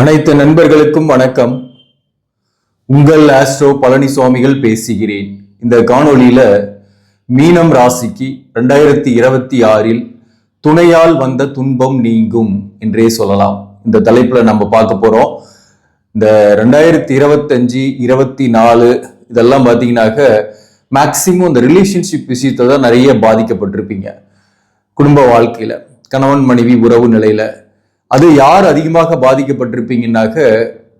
அனைத்து நண்பர்களுக்கும் வணக்கம். உங்கள் ஆஸ்ட்ரோ பழனிசுவாமிகள் பேசுகிறேன். இந்த காணொளியில மீனம் ராசிக்கு ரெண்டாயிரத்தி இருபத்தி ஆறில் துணையால் வந்த துன்பம் நீங்கும் என்றே சொல்லலாம். இந்த தலைப்புல நம்ம பார்க்க போறோம். இந்த ரெண்டாயிரத்தி இருபத்தஞ்சு இருபத்தி நாலு இதெல்லாம் பார்த்தீங்கன்னாக்க மேக்சிமம் இந்த ரிலேஷன்ஷிப் விஷயத்தை தான் நிறைய பாதிக்கப்பட்டிருப்பீங்க. குடும்ப வாழ்க்கையில கணவன் மனைவி உறவு நிலையில அது யார் அதிகமாக பாதிக்கப்பட்டிருப்பீங்கன்னாக்க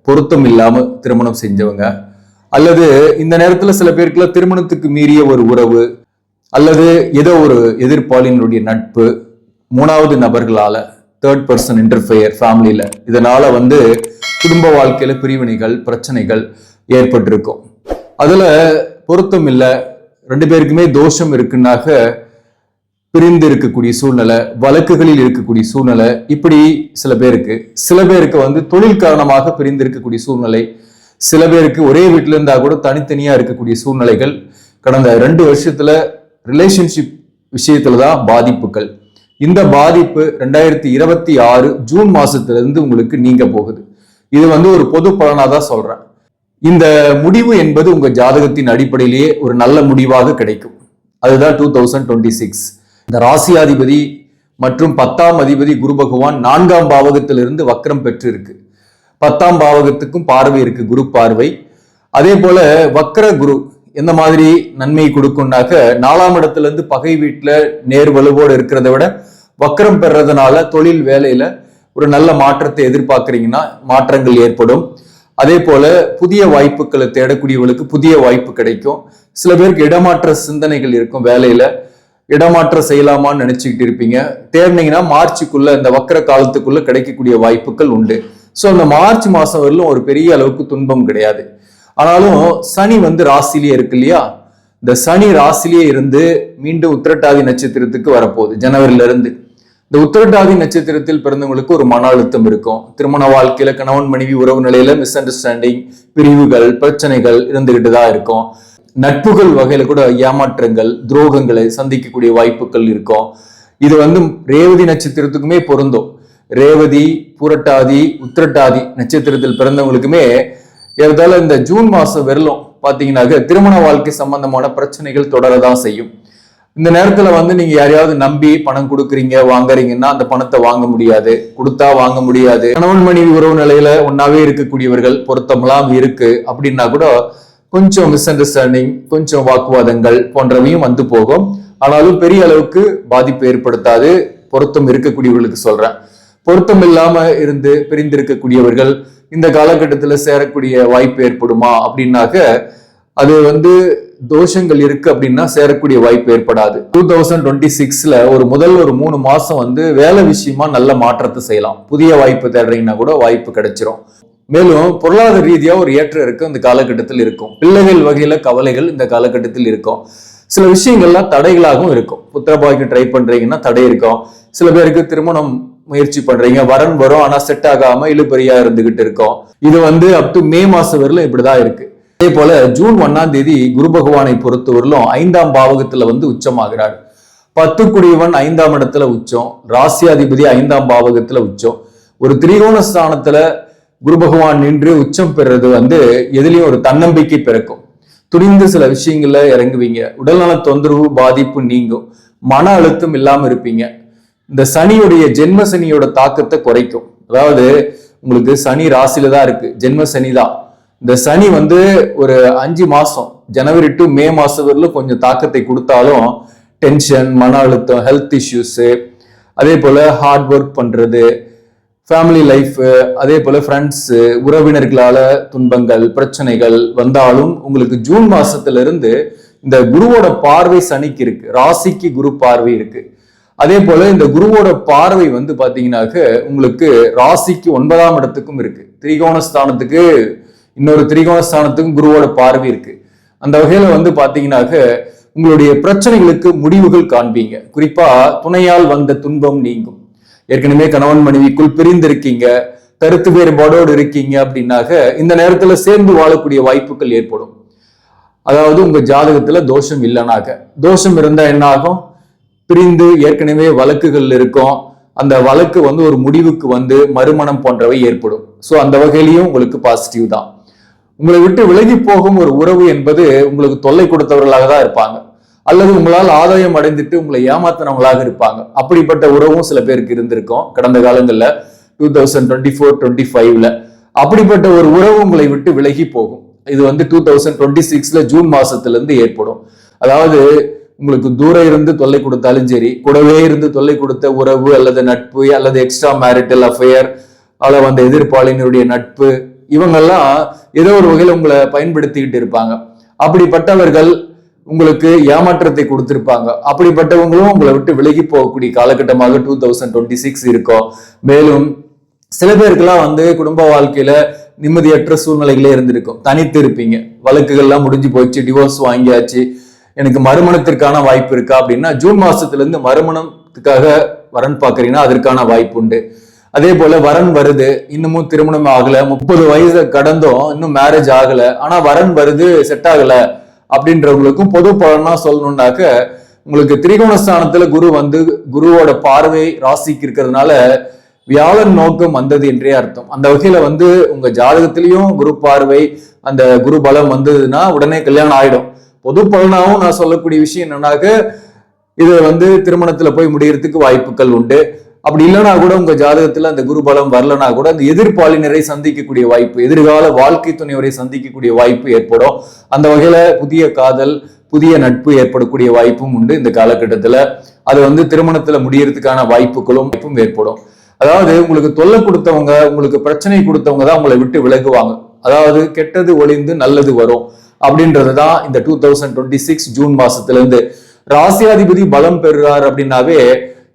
பொருத்தம் இல்லாம திருமணம் செஞ்சவங்க. அல்லது இந்த நேரத்துல சில பேருக்குள்ள திருமணத்துக்கு மீறிய ஒரு உறவு அல்லது ஏதோ ஒரு எதிர்ப்பாளினுடைய நட்பு மூணாவது நபர்களால தேர்ட் பர்சன் இன்டர்ஃபையர் ஃபேமிலியில இதனால வந்து குடும்ப வாழ்க்கையில பிரிவினைகள் பிரச்சனைகள் ஏற்பட்டிருக்கும். அதுல பொருத்தம் இல்லை ரெண்டு பேருக்குமே தோஷம் இருக்குன்னாக்க பிரிந்து இருக்கக்கூடிய சூழ்நிலை வழக்குகளில் இருக்கக்கூடிய சூழ்நிலை இப்படி சில பேருக்கு சில பேருக்கு வந்து தொழில் காரணமாக பிரிந்து இருக்கக்கூடிய சூழ்நிலை சில பேருக்கு ஒரே வீட்டில இருந்தா கூட தனித்தனியா இருக்கக்கூடிய சூழ்நிலைகள் கடந்த ரெண்டு வருஷத்துல ரிலேஷன்ஷிப் விஷயத்துல தான் பாதிப்புகள். இந்த பாதிப்பு ரெண்டாயிரத்தி இருபத்தி ஆறு ஜூன் மாசத்துல இருந்து உங்களுக்கு நீங்க போகுது. இது வந்து ஒரு பொது பலனா தான் சொல்றேன். இந்த முடிவு என்பது உங்க ஜாதகத்தின் அடிப்படையிலேயே ஒரு நல்ல முடிவாக கிடைக்கும். அதுதான் டூ தௌசண்ட் டுவெண்ட்டி சிக்ஸ் இந்த ராசியாதிபதி மற்றும் பத்தாம் அதிபதி குரு பகவான் நான்காம் பாவகத்திலிருந்து வக்ரம் பெற்று இருக்கு பத்தாம் பாவகத்துக்கும் பார்வை இருக்கு குரு பார்வை. அதே போல வக்ர குரு எந்த மாதிரி நன்மை கொடுக்கும்னாக்க நாலாம் இடத்துல இருந்து பகை வீட்டில் நேர் வலுவோடு இருக்கிறத விட வக்கரம் பெறதுனால தொழில் வேலையில ஒரு நல்ல மாற்றத்தை எதிர்பார்க்குறீங்கன்னா மாற்றங்கள் ஏற்படும். அதே போல புதிய வாய்ப்புகளை தேடக்கூடியவர்களுக்கு புதிய வாய்ப்பு கிடைக்கும். சில பேருக்கு இடமாற்ற சிந்தனைகள் இருக்கும் வேலையில. இடமாற்றம் செய்யலாமான்னு நினைச்சுக்கிட்டு இருப்பீங்க. தேர்ந்தீங்கன்னா மார்ச்சுக்குள்ள இந்த வக்கர காலத்துக்குள்ள கிடைக்கக்கூடிய வாய்ப்புகள் உண்டு. ஸோ அந்த மார்ச் மாசம் வரலும் ஒரு பெரிய அளவுக்கு துன்பம் கிடையாது. ஆனாலும் சனி வந்து ராசிலேயே இருக்கு இல்லையா? இந்த சனி ராசிலேயே இருந்து மீண்டும் உத்திரட்டாதி நட்சத்திரத்துக்கு வரப்போகுது ஜனவரில இருந்து. இந்த உத்திரட்டாதி நட்சத்திரத்தில் பிறந்தவங்களுக்கு ஒரு மன அழுத்தம் இருக்கும். திருமண வாழ்க்கையில கணவன் மனைவி உறவு நிலையில மிஸ் அண்டர்ஸ்டாண்டிங் பிரிவுகள் பிரச்சனைகள் இருந்துகிட்டு தான் இருக்கும். நட்புகள் வகையில கூட ஏமாற்றங்கள் துரோகங்களை சந்திக்கக்கூடிய வாய்ப்புகள் இருக்கும். இது வந்து ரேவதி நட்சத்திரத்துக்குமே பொருந்தும். ரேவதி புரட்டாதி உத்திரட்டாதி நட்சத்திரத்தில் பிறந்தவங்களுக்குமே ஏதாவது இந்த ஜூன் மாசம் வரலும் பாத்தீங்கன்னாக்க திருமண வாழ்க்கை சம்பந்தமான பிரச்சனைகள் தொடரதான் செய்யும். இந்த நேரத்துல வந்து நீங்க யாரையாவது நம்பி பணம் கொடுக்குறீங்க வாங்குறீங்கன்னா அந்த பணத்தை வாங்க முடியாது. கொடுத்தா வாங்க முடியாது. கணவன் மனைவி உறவு நிலையில ஒன்னாவே இருக்கக்கூடியவர்கள் பொருத்தமெல்லாம் இருக்கு. அப்படின்னா கூட கொஞ்சம் மிஸ் அண்டர்ஸ்டாண்டிங் கொஞ்சம் வாக்குவாதங்கள் போன்றவையும் வந்து போகும். ஆனாலும் பெரிய அளவுக்கு பாதிப்பு ஏற்படுத்தாது. பொருத்தம் இருக்கக்கூடியவர்களுக்கு சொல்றேன். பொருத்தம் இல்லாம இருந்து பிரிந்திருக்கக்கூடியவர்கள் இந்த காலகட்டத்தில் சேரக்கூடிய வாய்ப்பு ஏற்படுமா அப்படின்னாக்க அது வந்து தோஷங்கள் இருக்கு அப்படின்னா சேரக்கூடிய வாய்ப்பு ஏற்படாது. டூ தௌசண்ட் டுவெண்ட்டி சிக்ஸ்ல ஒரு முதல் ஒரு மூணு மாசம் வந்து வேலை விஷயமா நல்ல மாற்றத்தை செய்யலாம். புதிய வாய்ப்பு தேடுறீங்கன்னா கூட வாய்ப்பு கிடைச்சிரும். மேலும் பொருளாதார ரீதியாக ஒரு ஏற்றம் இருக்கு இந்த காலகட்டத்தில் இருக்கும். பிள்ளைகள் வகையில கவலைகள் இந்த காலகட்டத்தில் இருக்கும். சில விஷயங்கள்லாம் தடைகளாகவும் இருக்கும். புத்திரபாய்க்கு ட்ரை பண்றீங்கன்னா தடை இருக்கும். சில பேருக்கு திருமணம் முயற்சி பண்றீங்க வரன் வரும் ஆனா செட் ஆகாம இழுபறியா இருந்துகிட்டு இருக்கோம். இது வந்து அப் டு மே மாசம் வரலும் இப்படிதான் இருக்கு. அதே போல ஜூன் ஒன்னாம் தேதி குரு பகவானை பொறுத்தவரையிலும் ஐந்தாம் பாவகத்துல வந்து உச்சமாகிறார். பத்து குடியவன் ஐந்தாம் இடத்துல உச்சம். ராசியாதிபதி ஐந்தாம் பாவகத்துல உச்சம். ஒரு திரிகோண ஸ்தானத்துல குரு பகவான் நின்று உச்சம் பெறுறது வந்து எதுலயும் ஒரு தன்னம்பிக்கை பிறக்கும். துணிந்து சில விஷயங்கள்ல இறங்குவீங்க. உடல்நல தொந்தரவு பாதிப்பு நீங்கும். மன அழுத்தம் இல்லாம இருப்பீங்க. இந்த சனியுடைய ஜென்ம சனியோட தாக்கத்தை குறைக்கும். அதாவது உங்களுக்கு சனி ராசியில தான் இருக்கு. ஜென்ம சனி தான். இந்த சனி வந்து ஒரு அஞ்சு மாசம் ஜனவரி டு மே மாசம் வரலும் கொஞ்சம் தாக்கத்தை கொடுத்தாலும் டென்ஷன் மன அழுத்தம் ஹெல்த் இஷ்யூஸு அதே போல ஹார்ட் ஒர்க் பண்றது ஃபேமிலி லைஃப் அதே போல ஃப்ரெண்ட்ஸு உறவினர்களால துன்பங்கள் பிரச்சனைகள் வந்தாலும் உங்களுக்கு ஜூன் மாசத்துல இருந்து இந்த குருவோட பார்வை சனிக்கு இருக்கு. ராசிக்கு குரு பார்வை இருக்கு. அதே போல இந்த குருவோட பார்வை வந்து பாத்தீங்கன்னாக்க உங்களுக்கு ராசிக்கு ஒன்பதாம் இடத்துக்கும் இருக்கு. திரிகோணஸ்தானத்துக்கு இன்னொரு திரிகோணஸ்தானத்துக்கும் குருவோட பார்வை இருக்கு. அந்த வகையில வந்து பாத்தீங்கன்னாக்க உங்களுடைய பிரச்சனைகளுக்கு முடிவுகள் காண்பீங்க. குறிப்பா துணையால் வந்த துன்பம் நீங்கும். ஏற்கனவே கணவன் மனைவிக்குள் பிரிந்திருக்கீங்க கருத்து வேறுபாடோடு இருக்கீங்க அப்படின்னாக்க இந்த நேரத்துல சேர்ந்து வாழக்கூடிய வாய்ப்புகள் ஏற்படும். அதாவது உங்க ஜாதகத்துல தோஷம் இல்லைனாக்க தோஷம் இருந்தா என்ன ஆகும்? பிரிந்து ஏற்கனவே வழக்குகள் இருக்கும். அந்த வழக்கு வந்து ஒரு முடிவுக்கு வந்து மறுமணம் போன்றவை ஏற்படும். ஸோ அந்த வகையிலையும் உங்களுக்கு பாசிட்டிவ் தான். உங்களை விட்டு விலகி போகும் ஒரு உறவு என்பது உங்களுக்கு தொல்லை கொடுத்தவர்களாக தான் இருப்பாங்க. அல்லது உங்களால் ஆதாயம் அடைந்துட்டு உங்களை ஏமாத்தினவங்களாக இருப்பாங்க. அப்படிப்பட்ட உறவும் சில பேருக்கு இருந்திருக்கும். கடந்த காலங்களில் two thousand twenty four twenty ஃபைவ்ல அப்படிப்பட்ட ஒரு உறவு உங்களை விட்டு விலகி போகும். இது வந்து டூ தௌசண்ட் டுவெண்ட்டி சிக்ஸ்ல ஜூன் மாசத்துலேருந்து ஏற்படும். அதாவது உங்களுக்கு தூரம் இருந்து தொல்லை கொடுத்தாலும் சரி கூடவே இருந்து தொல்லை கொடுத்த உறவு அல்லது நட்பு அல்லது எக்ஸ்ட்ரா மேரிட்டல் அஃபேர் அல்லது அந்த எதிர்ப்பாளினருடைய நட்பு இவங்கெல்லாம் ஏதோ ஒரு வகையில் உங்களை பயன்படுத்திக்கிட்டு இருப்பாங்க. அப்படிப்பட்டவர்கள் உங்களுக்கு ஏமாற்றத்தை கொடுத்திருப்பாங்க. அப்படிப்பட்டவங்களும் உங்களை விட்டு விலகி போகக்கூடிய காலகட்டமாக டூ தௌசண்ட் டுவெண்ட்டி சிக்ஸ் இருக்கும். மேலும் சில பேருக்கெல்லாம் வந்து குடும்ப வாழ்க்கையில நிம்மதியற்ற சூழ்நிலைகளே இருந்திருக்கும். தனித்து இருப்பீங்க. வழக்குகள்லாம் முடிஞ்சு போச்சு டிவோர்ஸ் வாங்கியாச்சு. எனக்கு மறுமணத்திற்கான வாய்ப்பு இருக்கா அப்படின்னா ஜூன் மாசத்துல இருந்து மறுமணத்துக்காக வரன் பாக்குறீங்கன்னா அதற்கான வாய்ப்பு உண்டு. அதே போல வரன் வருது இன்னமும் திருமணம் ஆகல. முப்பது வயசு கடந்தும் இன்னும் மேரேஜ் ஆகல. ஆனா வரன் வருது செட் ஆகல. அப்படின்றவங்களுக்கும் பொது பலனா சொல்லணும்னாக்க உங்களுக்கு திரிகோணஸ்தானத்துல குரு வந்து குருவோட பார்வை ராசிக்கு இருக்கிறதுனால வியாழன் நோக்கம் வந்தது என்றே அர்த்தம். அந்த வகையில வந்து உங்க ஜாதகத்திலையும் குரு பார்வை அந்த குரு பலம் வந்ததுன்னா உடனே கல்யாணம் ஆயிடும். பொது பலனாவும் நான் சொல்லக்கூடிய விஷயம் என்னன்னாக்க இது வந்து திருமணத்துல போய் முடியறதுக்கு வாய்ப்புகள் உண்டு. அப்படி இல்லைனா கூட உங்க ஜாதகத்துல அந்த குரு பலம் வரலனா கூட அந்த எதிர்பாலினரை சந்திக்கக்கூடிய வாய்ப்பு எதிர்கால வாழ்க்கை துணைவரை சந்திக்கக்கூடிய வாய்ப்பு ஏற்படும். அந்த வகையில புதிய காதல் புதிய நட்பு ஏற்படக்கூடிய வாய்ப்பும் உண்டு இந்த காலகட்டத்துல. அது வந்து திருமணத்துல முடியறதுக்கான வாய்ப்புகளும் வாய்ப்பும் ஏற்படும். அதாவது உங்களுக்கு தொல்லை கொடுத்தவங்க உங்களுக்கு பிரச்சனை கொடுத்தவங்க தான் உங்களை விட்டு விலகுவாங்க. அதாவது கெட்டது ஒளிந்து நல்லது வரும் அப்படின்றது தான் இந்த two thousand twenty six June மாசத்துல இருந்து ராசியாதிபதி பலம் பெறுறார் அப்படின்னாவே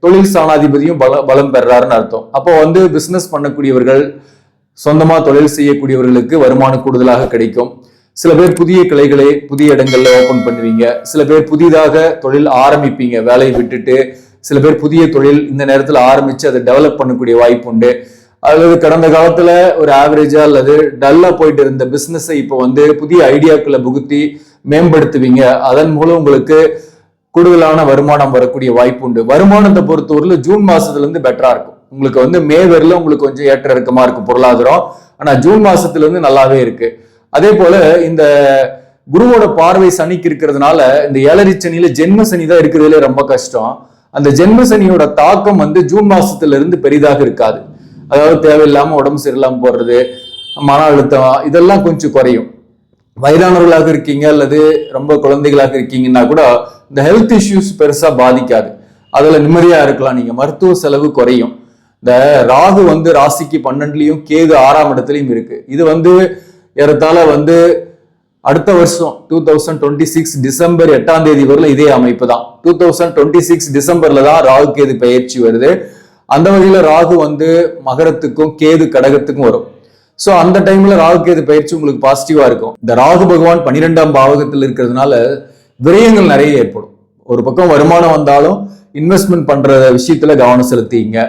தொழில் ஸ்தானாதிபதியும் பல பலம் பெறாருன்னு அர்த்தம். அப்போ வந்து பிசினஸ் பண்ணக்கூடியவர்கள் சொந்தமா தொழில் செய்யக்கூடியவர்களுக்கு வருமானம் கூடுதலாக கிடைக்கும். சில பேர் புதிய கிளைகளை புதிய இடங்கள்ல ஓபன் பண்ணுவீங்க. சில பேர் புதிதாக தொழில் ஆரம்பிப்பீங்க வேலையை விட்டுட்டு. சில பேர் புதிய தொழில் இந்த நேரத்தில் ஆரம்பிச்சு அதை டெவலப் பண்ணக்கூடிய வாய்ப்பு உண்டு. அல்லது கடந்த காலத்துல ஒரு ஆவரேஜா அல்லது டல்லா போயிட்டு இருந்த பிசினஸை இப்போ வந்து புதிய ஐடியாக்களை புகுத்தி மேம்படுத்துவீங்க. அதன் மூலம் உங்களுக்கு கூடுதலான வருமானம் வரக்கூடிய வாய்ப்பு உண்டு வருமானத்தை பொறுத்தவரையில ஜூன் மாசத்துல இருந்து பெட்டரா இருக்கும். உங்களுக்கு வந்து மே வரல உங்களுக்கு கொஞ்சம் ஏற்ற இறக்கமா இருக்கும் பொருளாதாரம். ஆனா ஜூன் மாசத்துல இருந்து நல்லாவே இருக்கு. அதே போல இந்த குருவோட பார்வை சனிக்கு இருக்கிறதுனால இந்த ஏழரை சனியில ஜென்ம சனி தான் இருக்கிறதுலே ரொம்ப கஷ்டம். அந்த ஜென்ம சனியோட தாக்கம் வந்து ஜூன் மாசத்துல இருந்து பெரிதாக இருக்காது. அதாவது தேவையில்லாம உடம்பு சரியில்லாம போடுறது மன அழுத்தம் இதெல்லாம் கொஞ்சம் குறையும். வயதானவர்களாக இருக்கீங்க அல்லது ரொம்ப குழந்தைகளாக இருக்கீங்கன்னா கூட இந்த ஹெல்த் இஷ்யூஸ் பெருசாக பாதிக்காது. அதில் நிம்மதியாக இருக்கலாம். நீங்கள் மருத்துவ செலவு குறையும். இந்த ராகு வந்து ராசிக்கு பன்னெண்டுலேயும் கேது ஆறாம் இடத்துலையும் இருக்கு. இது வந்து ஏறத்தாழ வந்து அடுத்த வருஷம் two thousand twenty six December எட்டாம் தேதி வரல இதே அமைப்பு தான். டூ தௌசண்ட் டுவெண்ட்டி சிக்ஸ் டிசம்பர்ல தான் ராகு கேது பயிற்சி வருது. அந்த வகையில ராகு வந்து மகரத்துக்கும் கேது கடகத்துக்கும் வரும். ஸோ அந்த டைம்ல ராகு கேது பயிற்சி உங்களுக்கு பாசிட்டிவா இருக்கும். இந்த ராகு பகவான் பன்னிரெண்டாம் பாவகத்தில் இருக்கிறதுனால விரயங்கள் நிறைய ஏற்படும். ஒரு பக்கம் வருமானம் வந்தாலும் இன்வெஸ்ட்மெண்ட் பண்ற விஷயத்துல கவனம் செலுத்திங்க.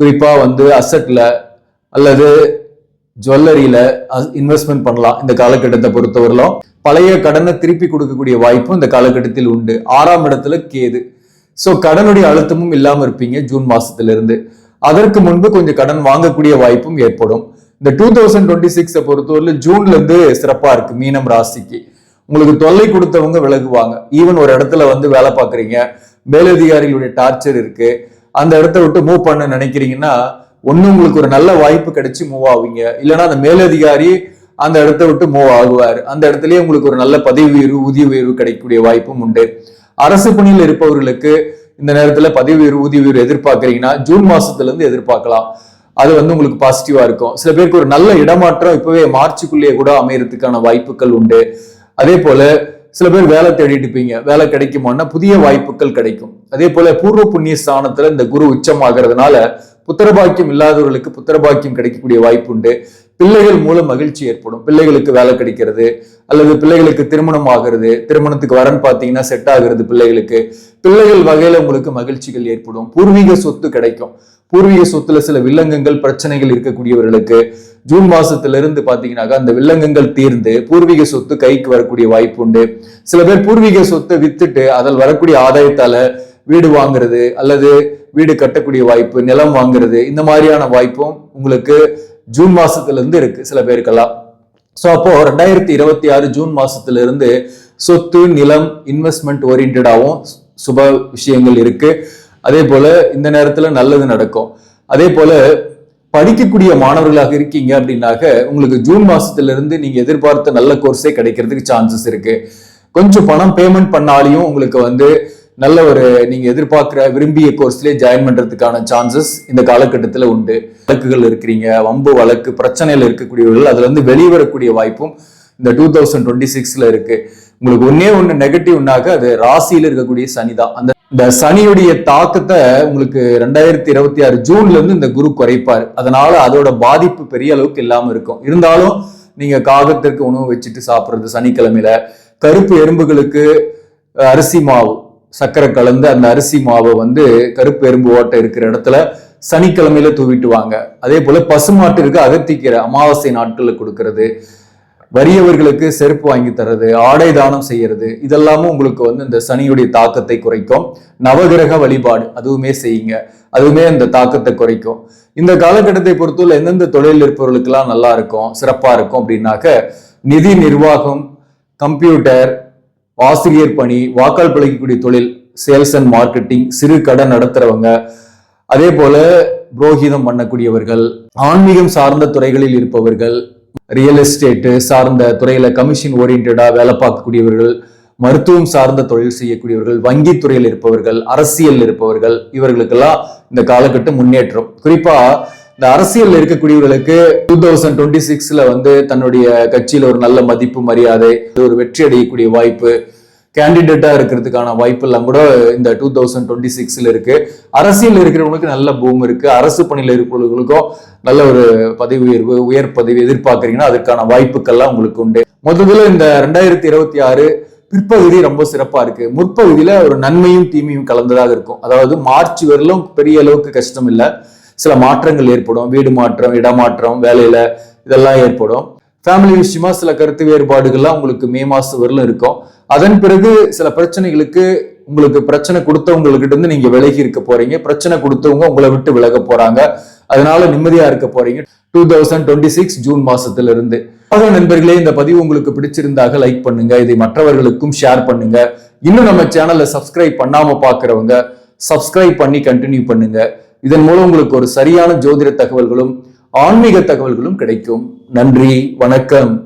குறிப்பா வந்து அசட்ல அல்லது ஜுவல்லரியில இன்வெஸ்ட்மெண்ட் பண்ணலாம். இந்த காலகட்டத்தை பொறுத்தவரையிலும் பழைய கடனை திருப்பி கொடுக்கக்கூடிய வாய்ப்பும் இந்த காலகட்டத்தில் உண்டு. ஆறாம் இடத்துல கேது. ஸோ கடனுடைய அழுத்தமும் இல்லாமல் இருப்பீங்க ஜூன் மாசத்திலிருந்து. அதற்கு முன்பு கொஞ்சம் கடன் வாங்கக்கூடிய வாய்ப்பும் ஏற்படும். இந்த டூ தௌசண்ட் டுவெண்ட்டி சிக்ஸை பொறுத்தவரையில் ஜூன்ல இருந்து சிறப்பா இருக்கு. மீனம் ராசிக்கு. உங்களுக்கு தொல்லை கொடுத்தவங்க விலகுவாங்க. ஈவன் ஒரு இடத்துல வந்து வேலை பார்க்குறீங்க மேலதிகாரிகளுடைய டார்ச்சர் இருக்கு. அந்த இடத்த விட்டு மூவ் பண்ண நினைக்கிறீங்கன்னா ஒண்ணு உங்களுக்கு ஒரு நல்ல வாய்ப்பு கிடைச்சு மூவ் ஆவீங்க. இல்லைன்னா அந்த மேலதிகாரி அந்த இடத்த விட்டு மூவ் ஆகுவார். அந்த இடத்துலயே உங்களுக்கு ஒரு நல்ல பதவி உயர்வு ஊதிய உயர்வு கிடைக்கக்கூடிய வாய்ப்பும் உண்டு. அரசு பணியில் இருப்பவர்களுக்கு இந்த நேரத்துல பதவி உயர்வு ஊதிய உயர்வு எதிர்பார்க்கறீங்கன்னா ஜூன் மாசத்துல இருந்து எதிர்பார்க்கலாம். அது வந்து உங்களுக்கு பாசிட்டிவா இருக்கும். சில பேருக்கு ஒரு நல்ல இடமாற்றம் இப்பவே மார்ச்சுக்குள்ளேயே கூட அமையறதுக்கான வாய்ப்புகள் உண்டு. அதே போல சில பேர் வேலை தேடிட்டு இருப்பீங்க. வேலை கிடைக்குமான்னா புதிய வாய்ப்புகள் கிடைக்கும். அதே போல பூர்வ புண்ணிய ஸ்தானத்துல இந்த குரு உச்சமாகிறதுனால புத்திரபாக்கியம் இல்லாதவர்களுக்கு புத்திரபாக்கியம் கிடைக்கக்கூடிய வாய்ப்பு உண்டு. பிள்ளைகள் மூலம் மகிழ்ச்சி ஏற்படும். பிள்ளைகளுக்கு வேலை கிடைக்கிறது. அல்லது பிள்ளைகளுக்கு திருமணம் ஆகிறது. திருமணத்துக்கு வரன் பார்த்தீங்கன்னா செட் ஆகிறது பிள்ளைகளுக்கு. பிள்ளைகள் வகையில உங்களுக்கு மகிழ்ச்சிகள் ஏற்படும். பூர்வீக சொத்து கிடைக்கும். பூர்வீக சொத்துல சில வில்லங்கங்கள் பிரச்சனைகள் இருக்கக்கூடியவர்களுக்கு ஜூன் மாசத்துல இருந்து பாத்தீங்கன்னாக்கா அந்த வில்லங்கங்கள் தீர்ந்து பூர்வீக சொத்து கைக்கு வரக்கூடிய வாய்ப்பு உண்டு. சில பேர் பூர்வீக சொத்தை வித்துட்டு அதில் வரக்கூடிய ஆதாயத்தால வீடு வாங்குறது அல்லது வீடு கட்டக்கூடிய வாய்ப்பு நிலம் வாங்குறது இந்த மாதிரியான வாய்ப்பும் உங்களுக்கு ஜூன் மாசத்துல இருந்து இருக்கு சில பேருக்கெல்லாம். ஸோ அப்போ ரெண்டாயிரத்தி இருபத்தி ஆறு ஜூன் மாசத்துல இருந்து சொத்து நிலம் இன்வெஸ்ட்மெண்ட் ஓரியன்டாகவும் சுப விஷயங்கள் இருக்கு. அதே போல இந்த நேரத்துல நல்லது நடக்கும். அதே போல படிக்கக்கூடிய மாணவர்களாக இருக்கீங்க அப்படின்னாக்க உங்களுக்கு ஜூன் மாசத்துல இருந்து நீங்க எதிர்பார்த்த நல்ல கோர்ஸே கிடைக்கிறதுக்கு சான்சஸ் இருக்கு. கொஞ்சம் பணம் பேமெண்ட் பண்ணாலையும் உங்களுக்கு வந்து நல்ல ஒரு நீங்க எதிர்பார்க்கிற விரும்பிய கோர்ஸ்லயே ஜாயின் பண்றதுக்கான சான்சஸ் இந்த காலகட்டத்தில் உண்டு. வழக்குகள் இருக்கிறீங்க வம்பு வழக்கு பிரச்சனையில் இருக்கக்கூடியவர்கள் அதுல இருந்து வெளிவரக்கூடிய வாய்ப்பும் இந்த டூ தௌசண்ட் டுவெண்ட்டி சிக்ஸ்ல இருக்கு. உங்களுக்கு ஒன்னே ஒன்று நெகட்டிவ்னாக்க அது ராசியில் இருக்கக்கூடிய சனிதான் அந்த இந்த சனியுடைய தாக்கத்தை உங்களுக்கு ரெண்டாயிரத்தி இருபத்தி ஆறு ஜூன்ல இருந்து இந்த குரு குறைப்பார். அதனால அதோட பாதிப்பு பெரிய அளவுக்கு இல்லாம இருக்கும். இருந்தாலும் நீங்க காகத்திற்கு உணவு வச்சுட்டு சாப்பிடுறது சனிக்கிழமையில. கருப்பு எறும்புகளுக்கு அரிசி மாவு சர்க்கரை கலந்து அந்த அரிசி மாவை வந்து கருப்பு எறும்பு ஓட்டை இருக்கிற இடத்துல சனிக்கிழமையில தூவிட்டுவாங்க அதே போல பசுமாட்டிற்கு அகத்திக்கிற அமாவாசை நாட்கள்ல கொடுக்கறது. வறியவர்களுக்கு செருப்பு வாங்கி தர்றது ஆடை தானம் செய்யறது இதெல்லாமும் உங்களுக்கு வந்து இந்த சனியுடைய தாக்கத்தை குறைக்கும். நவகிரக வழிபாடு அதுவுமே செய்யுங்க. அதுவுமே இந்த தாக்கத்தை குறைக்கும். இந்த காலகட்டத்தை பொறுத்தவரை எந்தெந்த தொழில் இருப்பவர்களுக்கெல்லாம் நல்லா இருக்கும் சிறப்பா இருக்கும் அப்படின்னாக்க நிதி நிர்வாகம் கம்ப்யூட்டர் ஆசிரியர் பணி வாக்கால் பிழைக்கக்கூடிய தொழில் சேல்ஸ் அண்ட் மார்க்கெட்டிங் சிறு கடை நடத்துறவங்க அதே போல புரோகிதம் பண்ணக்கூடியவர்கள் ஆன்மீகம் சார்ந்த துறைகளில் இருப்பவர்கள் ரியல் எஸ்டேட்டு சார்ந்த துறையில கமிஷன் ஓரியன்டா வேலை பார்க்கக்கூடியவர்கள் மருத்துவம் சார்ந்த தொழில் செய்யக்கூடியவர்கள் வங்கி துறையில் இருப்பவர்கள் அரசியல் இருப்பவர்கள் இவர்களுக்கெல்லாம் இந்த காலகட்டம் முன்னேற்றம். குறிப்பா இந்த அரசியல் இருக்கக்கூடியவர்களுக்கு டூ தௌசண்ட் டுவெண்ட்டி சிக்ஸ்ல வந்து தன்னுடைய கட்சியில ஒரு நல்ல மதிப்பு மரியாதை ஒரு வெற்றி அடையக்கூடிய வாய்ப்பு கேண்டிடேட்டா இருக்கிறதுக்கான வாய்ப்பெல்லாம் கூட இந்த டூ தௌசண்ட் டுவெண்ட்டி சிக்ஸ்ல இருக்கு. அரசியல் இருக்கிறவங்களுக்கு நல்ல பூம் இருக்கு. அரசு பணியில் இருக்கிறவங்களுக்கும் நல்ல ஒரு பதவி உயர்வு உயர் பதவி எதிர்பார்க்குறீங்கன்னா அதுக்கான வாய்ப்புக்கள்லாம் உங்களுக்கு உண்டு. முதல்ல இந்த ரெண்டாயிரத்தி இருபத்தி ஆறு பிற்பகுதி ரொம்ப சிறப்பா இருக்கு. முற்பகுதியில ஒரு நன்மையும் தீமையும் கலந்ததாக இருக்கும். அதாவது மார்ச் வரலும் பெரிய அளவுக்கு கஷ்டம் இல்லை. சில மாற்றங்கள் ஏற்படும். வீடு மாற்றம் இடமாற்றம் வேலையில இதெல்லாம் ஏற்படும். ஃபேமிலி விஷயமா சில கருத்து வேறுபாடுகள்லாம் உங்களுக்கு மே மாசம் வரலும் இருக்கும். அதன் பிறகு சில பிரச்சனைகளுக்கு உங்களுக்கு பிரச்சனை கொடுத்தவங்ககிட்ட இருந்து நீங்க விலகி இருக்க போறீங்க. பிரச்சனை கொடுத்தவங்க உங்களை விட்டு விலக போறாங்க. அதனால நிம்மதியா இருக்க போறீங்க. Two thousand twenty six June மாசத்துல இருந்து ஆக நண்பர்களே இந்த பதிவு உங்களுக்கு பிடிச்சிருந்தாக லைக் பண்ணுங்க. இதை மற்றவர்களுக்கும் ஷேர் பண்ணுங்க. இன்னும் நம்ம சேனலை சப்ஸ்கிரைப் பண்ணாம பாக்குறவங்க சப்ஸ்கிரைப் பண்ணி கண்டினியூ பண்ணுங்க. இதன் மூலம் உங்களுக்கு ஒரு சரியான ஜோதிட தகவல்களும் ஆன்மீக தகவல்களும் கிடைக்கும். நன்றி வணக்கம்.